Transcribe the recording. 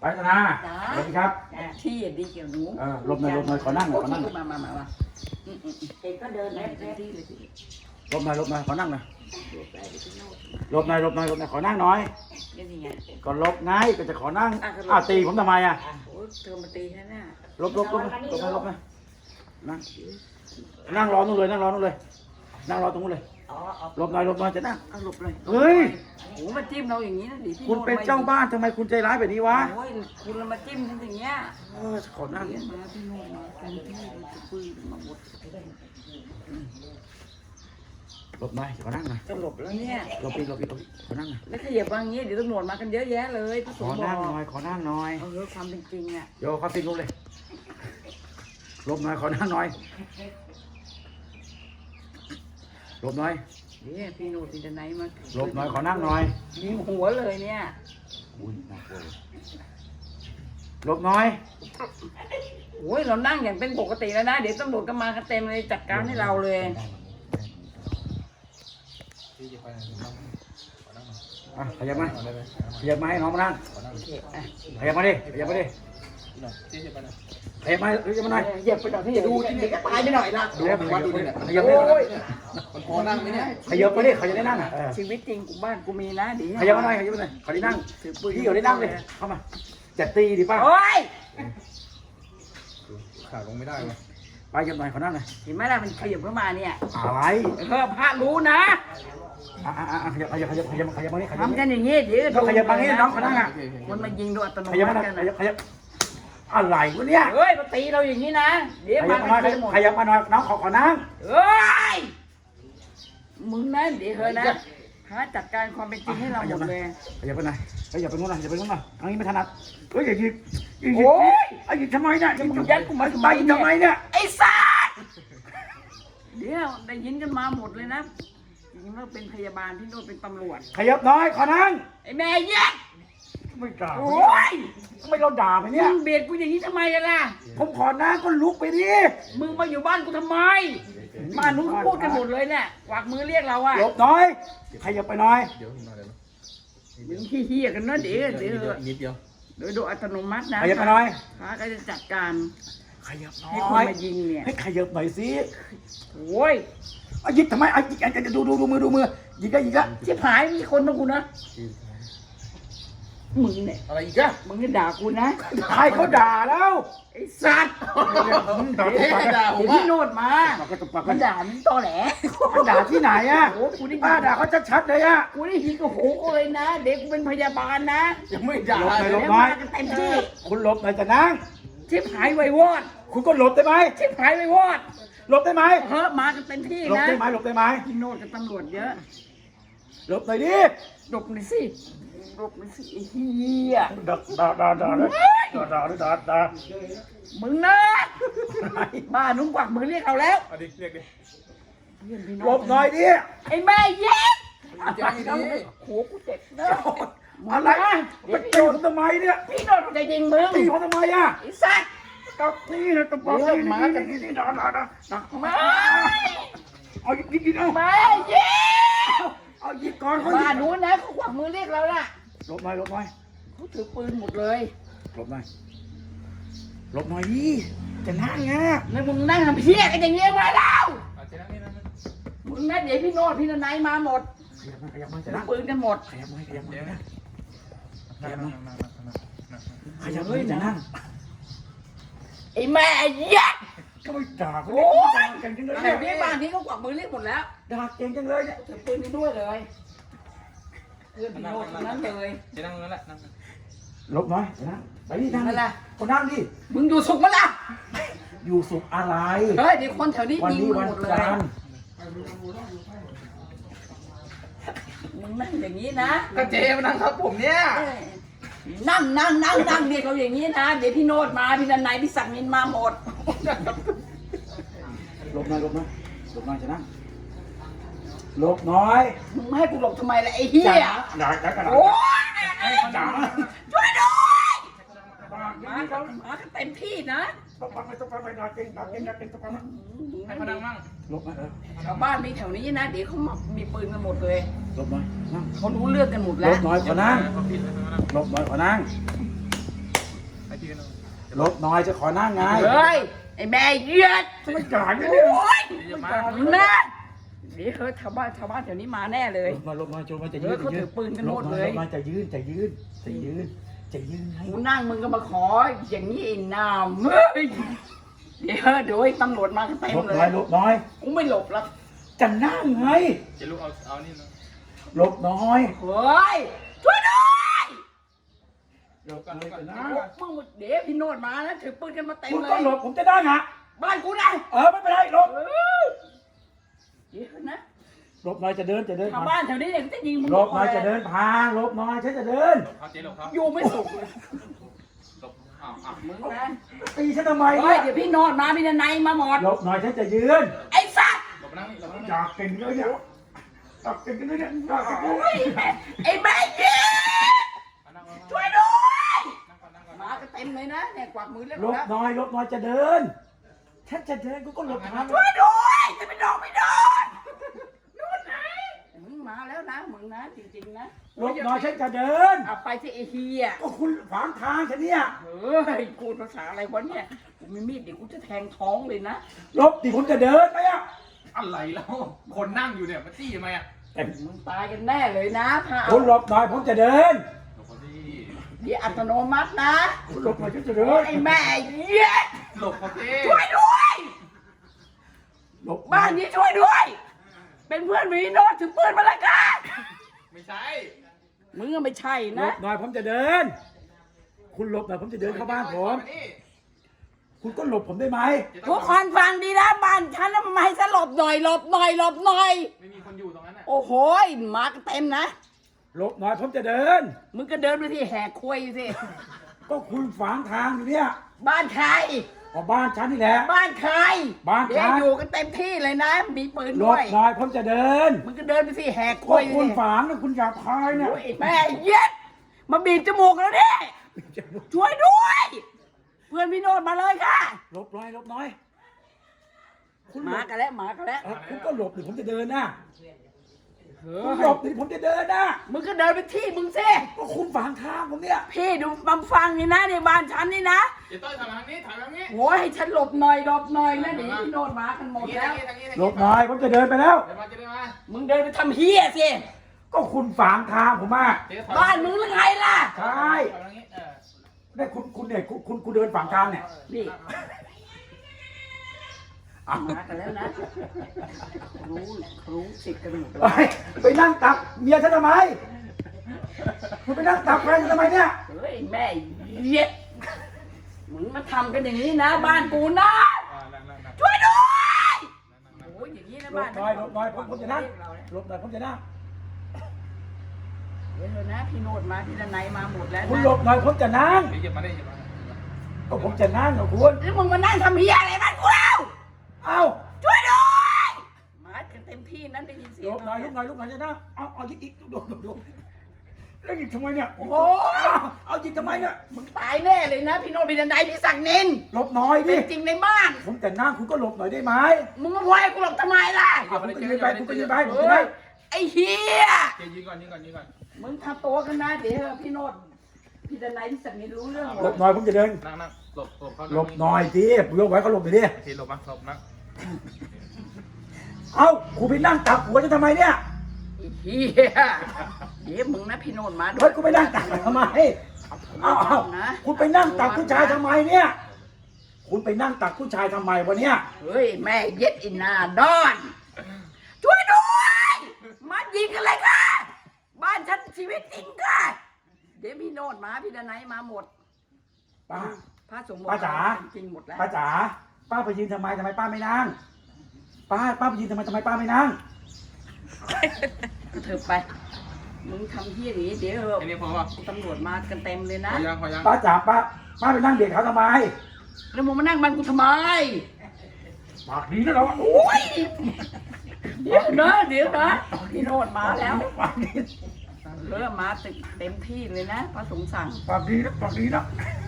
ไปธนาจ้า สวัสดีครับที่ดีเกี่ยวหนูเออหลบหน่อยหลบหน่อยขอนั่งหน่อยขอนั่งหน่อยมามามามาอืมอืมอืมเองก็เดินเล็บเล็บที่เลยพี่หลบหน่อยหลบหน่อยขอนั่งหน่อยหลบได้พี่โน้ตหลบหน่อยหลบหน่อยหลบหน่อยขอนั่งหน่อยนี่นี่ไงก็หลบไงก็จะขอนั่งอะก็หลบอ้าวตีผมทำไมอะโอ้ยเธอมาตีฉันน่ะหลบหลบหลบหลบหลบหลบหน่อยนั่งนั่งรอนู่นเลยนั่งรอนู่นเลย นั่งรอตรงนู้นเลยอ๋อเอาหลบหน่อยหลบหน่อยจะนั่ง เอาหลบเลยเฮ้ย โอ้มาจิ้มเราอย่างนี้นะดิพี่คุณโตเป็นเจ้าบ้านทำไมคุณใจร้ายแบบนี้วะ โอ้ยคุณมาจิ้มฉันอย่างเงี้ยเออขอนั่งเรียนมาพี่โน้ตมาเต็มที่เลยจะปืนมาหมดหลบหน่อยขอนั่งหน่อยจะหลบแล้วเนี่ย หลบอีกหลบอีกหลบอีกขอนั่งหน่อยแล้วขยับมาอย่างงี้เดี๋ยวตำรวจมากันเยอะแยะเลยพระสของฆ์บนั่องกหน่อยขอนั่งหน่อย เอาเรื่องความเป็นจริงอะโยเข้าติดนู้นเลยหลบหน่อยขอนั่งหน่อย หลบหน่อยเนี่ยพี่โน้ตพี่จะไหนมาหลบหน่อยขอนั่งหน่อยยิงหัวเลยเนี่ยอุ้ยน่ากลัวเลยหลบหน่อยโอ้ยเรานั่งอย่างเป็นปกติแล้วนะ เดี๋ยวตำรวจก็มากันเต็มเลยจัดการให้เราเลยอะขยับมาขยับมาให้น้องมานั่งโอเคอะขยับมาดิ ขยับมาดิขยับมาขยับมาหน่อยเหยียบไปหน่อยพี่ดูเด็กก็ตายไปหน่อยละขยับมาดิขยับมาดิโอ้ยมันพอนั่งไหมเนี่ยขยับมาดิเขาจะได้นั่งอะชีวิตจริงกูบ้านกูมีนะดีขยับมาหน่อยขยับมาหน่อยเขาได้นั่งพี่เขาได้นั่งเลยเข้ามาจะตีดิป้าโอ้ยขาลงไม่ได้เลยไปยับหน่อยเขานั่งหน่อยเห็นไหมล่ะมันขยับเข้ามาเนี่ยอะไรเออพระรู้นะอะขยับขยับขยับขยับขยับมาดิขยับทำกันอย่างงี้เดี๋ยวเขาขยับมานี่น้องเขานั่งอะมันมายิงโดยอัตโนขยับมัมาหติน่อยกันขยับขยับ อะไรวะเนี่ยเฮ้ยมาตีเราอย่างนี้นะเดี๋ยวขมายับมาหกัน่อยนหมดขยับมาหน่อยน้องขอขอนั่งเฮ้ยมึงนะเดี๋ยวเธอนะหาจัดการความเป็นจริงให้เราหมดเลยขยับไปหน่อยขยับไปนู้นหน่อยขยับไปนู้นหน่อยอันนี้ไม่ถนัดเฮ้ยอย่าหยิบอย่าหยิบโอ้ยไอ้หยิบทำไมเนี่ยจะมึงยัดกูมาทำไมไปทำไมเนี่ยไอ้สัสเดี๋ยวได้ยินกันมาหมดเลยนะจริงๆแล้วเป็นพยาบาลที่โน่นเป็นตำรวจ ขยับหน่อยขอนั่งไอ้แม่เหี้ย ไม่ด่าโอ้ยทำไมเราด่าไปเนี่ยมึงเบียดกูอย่างนี้ทำไมอะล่ะ ผมขอนั่งก็ลุกไปดิมึงมาอยู่บ้านกูทำไมบ้านนู้นเขาพูดกันหมดเลยเนี่ยกวักมือเรียกเราอะหลบหน่อยขยับไปหน่อย เดี๋ยวมาเดี๋ยวมึงเฮี้ยๆกันนะเดี๋ยวเดี๋ยวนิดเดียวโดยโดยอัตโนมัตินะขยับไปหน่อย พระก็จะจัดการขยับหน่ให้คอนยมายิงเนี่ยให้ขยับหน่อยสิโอ้ยเอาหยิบทำไมเอาหยิบเอาดูดูดูมือดูมือหยิบได้หยิบได้ชิบหายมีคนมากูนะ มึงเนี่ยอะไรอีกอะมึงก็ด่ากูนะใครเขาด่าแล้วไอ้สัตว์ด่าเดี๋ยวด่าผมพี่ว่าโนดมาปากกระตุกปากกมัระนตุกด่ามึงตอแหลมันด่าที่ไหนอะโอ้กูได้ยิป้านด่าเขาชัดๆเลยอะกูได้ยินกับหูกูเลยนะ เด็กกูเป็นพยาบาลนะยังไม่ด่าหลบหน่อยหลเดี๋บยวหน่อมายกันเต็มที่คุณหลบหน่อยจะนั่งชิบหายไววอดคุณก็หลบได้ไหมชิบหายไววอดหลบได้ไหมเฮ้อมากันเต็มที่หลบนะได้ไหมหลบได้ไหมพี่โนดกับตำรวจเยอะหลบหน่อยดิหลบหน่อยสิ หลบหน่อยสิไอ้เฮียด่าด่าด่าด่าเลยด่าด่าด่าด่ามึงนะบ้านุ่งกวักมือเรียกเอาแล้วเอาดิเรียกดิเพื่อนพี่โนหลบหน่อยดิไอ้แม่เย็ดใจดีโหกูเจ็บเนอะอะไรเดี๋ไปยวพี่ตีโนผดมทำไมเนี่ยพี่โนดจะยิงมึงตีผมทำไมอะไอ้สัตว์กับนี่นะตะปอกนี่นี่นี่นี่ด่าด่าด่าด่าไม่เอาหยิบหยิบหยิบเอาไม่เย็ด เอาหยิบก่อนเขาหบ้ายิบนู้นนะเขากวักมือเรียกเราน่ะหลบหน่อยหลบหน่อยเขาถือปืนหมดเลยหลบหน่อยหลบหน่อยดิจะนั่งไงแล้วมึงนั่งทำเพี้ยกันอย่างเงี้ยมาแล้วเอาเจ๊นั่งนี่นั่งมึงนะเดี๋ยวพี่โนดพี่นายมาหมดขยับมาขยับมาจะถือนั่งปืนกันหมดขยับมาขยับมาเดี๋ยวนะนั่งนั่งนั่งนั่งนั่งนั่งขยับมาจะนั่งไอ้แม่เย็ดก็ไม่ด่าเขาโอ้เนี่ยยด่าเก่งจังเลยแต่เนี่ยนี่บ้านนี้เขากวักมือเรียกหมดแล้ว ด่าเก่งจังเลยเนี่ยถือปืนกันด้วยเลยเพื่อนพี่โนดทั้งนั้นเลยเจ๊นั่งนั่นแหละนั่งหลบหน่อยจะนั่งไปดินั่งนั่ดินแหละก็นั่งดิมึงอยู่สุขมั้ยล่ะอยู่สุขอะไร เฮ้ยเดี๋ยวคนแถวนี้วันยิงนี้มึงวันหมดเลยจันทร์มึงนั่งอย่างนี้นะก็เจ๊มานั่งครับผมเนี่ยเอ้ยนั่งนั่งนั่งนั่งเนี่ยเขาอย่างนี้นะเดี๋ยวพี่โนดมาพี่นันไนพี่ศักดิ์นินมาหมดหลบหน่อยหลบหน่อยหลบหน่อยจะนั่งห ลบหน่อยมึงไม่ให้กูหลบทำไมล่ะไอ้เหี้ยด่าด่าด่าโอ้ยด่าช่วยด้วยด่ามาเขามากันเต็มที่นะต้องฟังไปต้องฟังไปด่าเก่งด่าเก่งด่าเก่งต้องฟังนะให้เขานั่งมั่งหลบหน่อยเออชาวบ้านมีแถวนี้นะเดี๋ยวเขามามีปืนกันหมดเลยหลบหน่อยนั่งเขารู้เรื่องกันหมดหลแล้วบหน่อยขอนั่งเขาผิดแล้วเขานั่งหลบหน่อยขอนั่งยืนเอาหลบหน่อยจะขอนั่งไงเฮ้ยไอ้แม่เยียดมันจ่ายโอไม่ได้หรอ้ยมันก่อนมึงนะ เดี๋ยวเฮ้ยชาวบ้านชาวบ้านแถวนี้มาแน่เลยหลบหน่อยหลบหน่อยโจมันจะเอยือนเขาถือปืนกันหมดเลยหบหน่อหบหน่อยจะยืนจะยืนจะยืนจะยืนไงกูนั่งมึงก็มาขอ อย่างนี้ไอ้นามเฮ้ยเดี๋ยวเดี๋ยวไอ้ตำรวจมากันเต็มหลบเลหน่อยยหลบหน่อย กูไม่หลบแล้วจะนั่งไงเจะลูกเอาเอานี่นะหลบหน่อยเฮ้ยช่วยด้วยหลบกันหลบกันนะนะมึงเดี๋ยวพี่โนดมาแล้วถือปืนกันมาเต็มคุณเลก็ยหลบผมจะได้ไงบ้านกูนะเออไม่เป็นไรหลบเออ เดี๋ยวนะหลบหน่อยจะเดินจะเดินชาวผ่านบ้านแถวนี้เนี่ยเขาจะยิงมึงหลบหน่อยจะเดินผ่านหลบหน่อยฉันจะเดินหลบเขาเจ๊หลบเขาอยู่ไม่สุขเลยหลบอ้าวอ้าวมึงนะตีฉันทำไมเฮ้ยเนี่ยเดี๋ยวพี่โนดมาพี่นายมาหมดหลบหน่อยฉันจะยืนไอ้สัตว์หลบมานั่งนี่หลบมานั่งอยากเก่งเลยเนี่ยอยากเก่งเลยเนี่ยอยากเก่งเลโอ้ยยไอ้แม่เหี้ยมานั่งมานั่งช่วยด้วยนั่งก่อนนั่งก่อนมากันเต็มเลยนะเนี่ยกวักมือเรียกหลบแล้วหน่อยหลบหน่อยจะเดินฉันจะเดินกูก็หลบทางช่วยด้วยจะไปโดนไม่โดนนู่นไหนมึงมาแล้วนะมึงนะจริงๆนะ หลบหน่อยฉันจะเดิน เอาไปที่ไอ้เฮียก็คุณขวางทางฉันเนี่ยเฮ้ยกูภาษาอะไรวะเนี่ยกูมีมีดเดี๋ยวกูจะแทงท้องเลยนะหลบดิผมจะเดินไปอะอะไรแล้ว คนนั่งอยู่เนี่ยมาจี้ทำไมอะแต่มึงตายกันแน่เลยนะถ้าเอา Oh. คุณหลบหน่อยผมจะเดินหลบเขาดิเดี๋ยวอัตโนมัตินะคุณหลบหน่อยฉันจะเดินไอ้แม่เหี้ยหลบเขาดิช่วยด้วย หลบบ้านนี้ช่วยด้วย เป็นเพื่อนมีโน้ตถือปืนมาเลยกัน ไม่ใช่ มึงก็ไม่ใช่หลนะบหน่อยผมจะเดิน คุณหลบหน่อยผมจะเดินเข้าบ้านผมนี่คุณก็หลบผมได้ไหมทุกคนฟังดีนะบ้านฉันน่ะมันมาให้ฉันหลบหน่อยหลบหน่อยหลบหน่อย ไม่มีคนอยู่ตรงนั้นอะโอ้โหมากันเต็มนะ หลบหน่อยผมจะเดิน มึงก็เดินไปที่แหกคุยสิ ก็คุณขวางทางอยู่เนี่ย บ้านใคร ก็บ้านฉันนี่แหละ บ้านใครบ้านเดี๋ยวฉันอยู่กันเต็มที่เลยนะ มีปืนหลด้บวย หน่อยผมจะเดินมึงก็เดินไปที่แหกก็คุยคุณสิ ฝางนะคุณอยากพายเนี่ย โอ้ยแม่เย็ดมาบีบจมูกแล้วเนี่ยช่วยด้วย เพื่อนพี่โนดมาเลยค่ะหลบหน่อยหลบหน่อย คุณหลมาบกันแล้วมากันแล้วเออคุณก็หลบดิผมจะเดินนะเฮ้ คุณยหลบดิผมจะเดินนะมึงก็เดินไปที่มึงสิก็คุณฝางทางผมเนี่ย พี่ดูมาฟังนี่นะในบ้านฉันนี่นะเจ๊ต้อยถอยมาทางนี้ถอยมาทางนี้ โอ้ยให้ฉันหลบหน่อยหลบหน่อยนะเดี๋ยวพี่โนดมากันหมดทางนี้แล้วทางนี้ทางนี้หลบหน่อยผมจะเดินไปแล้ว เดี๋ยวมาเจะได้มามึงเดินไปทำเฮียสิ ก็คุณฝางทางผมมาเจ๊ถอยบ้านมึงหรือไงล่ะ ใช่ถอยมาทางนี้เออได้คุณคุณเนี่ยคุณคุณคุณเดินฝางทางเนี่ย นี่อะ มากันแล้วนะ รู้รู้สิทธิ์กันหมดเลยไปไปนั่งตักเมียฉันทำไมคุณไปนั่งตักแฟนฉันทำไมเนี่ย เฮ้ยแม่เย็ดมึงมาทำกันอย่างนี้นะ บ้านกูนะอ่านั่งนั่งนั่งช่วยด้วยนั่งนั่งโอ้ยอย่างนี้นะหลบ้าบนหน่อยหลบหน่อยผมผมจะนั่ง หลบหน่อยผมจะนั่งเดี๋ยวเถอะนะพี่โนดมาพี่ดนัยมาหมดแล้วคุณนะหลบหน่อยผมจะนั่ง เดี๋ยวเหยียบมาได้เหยียบมาก็ผมจะนั่งกับคุณแล้วมึงมานั่งทำเฮียอะไรบ้านกูแล้ว เอ้าช่วยด้วยมากันเต็มที่นั้นได้ยินเสีหยลงบหน่อยลุกหน่อยลุกหน่อยจะนั่งเอาเอายิกอีกโดดโดดโดดแล้วยิงทำไมเนี่ยโอ้โหเอายิงทำไมเนี่ยมึงตายแน่เลยนะพี่โนดพี่ดนัยพี่ศักดิ์นินหลบหน่อยเป็ดินจริงในบ้าน ผมจะนั่งคุณก็หลบหน่อยได้ไหมมึงมาพอยกูหลบทำไมล่ะอะคุณก็ยืนไปคุณก็ยืนไปผมจะเฮ้นั่ยงไอ้เฮียเจ๊ยืนก่อนยืนก่อนยืนก่อนมึงทำตัวกันนะเดี๋ยวพี่โนดพี่ดนัยพี่ศักดิ์นินรู้เรื่องหมหลดบหน่อยผมจะเดินนั่งนั่งหลบหลบเขาหลบหน่อยสิยกไว้ก็หลบไปดิโอเคหลบมาหลบนะ เอ้าคุณไปนั่งตักหัวจะทำไมเนี่ยไอ้เฮียเดี๋ยวมึงนะพี่โนดมาด้วเฮ้ยยคุณไปนั่งตักทำไมเอ้าเอ้านะคุณไปนั่งตักผู้ชายทำไมเนี่ย คุณไปนั่งตักผู้ชายทำไมวะเนี่ย เฮ้ยแม่เย็ดอินาดอน ช่วยด้วยมายิงกันเลยค่ะบ้านฉันชีวิตจริงค่ะเดี๋ยวพี่โนดมาพี่ดนัยมาหมดป้า พระสงฆ์ป้าจ๋า จริงหมดแล้วป้าจ๋า ป้าไปยืนทำไมทำไมป้าไม่นั่งป้าป้าไปยืนทำไมทำไมป้าไม่นั่งเธอไป มึงทำที่อย่างนี้เดี๋ยวไอ้นี่พอป่ะตำรวจมากันเต็มเลยพนะ อยังพอยังป้าจ๋าป้าป้าไปนั่งเบียดเขาทำไมแล้วมึงมานั่งบ้านกูทำไม ปากดีนะเราโอ้ยเดี๋ยวนะเดี๋ยวนะพี่โนดมาแล้วปากดีเริ่มมาตึกเต็มที่เลยนะพระสงฆ์สั่งปากดีนะปากดีนะเ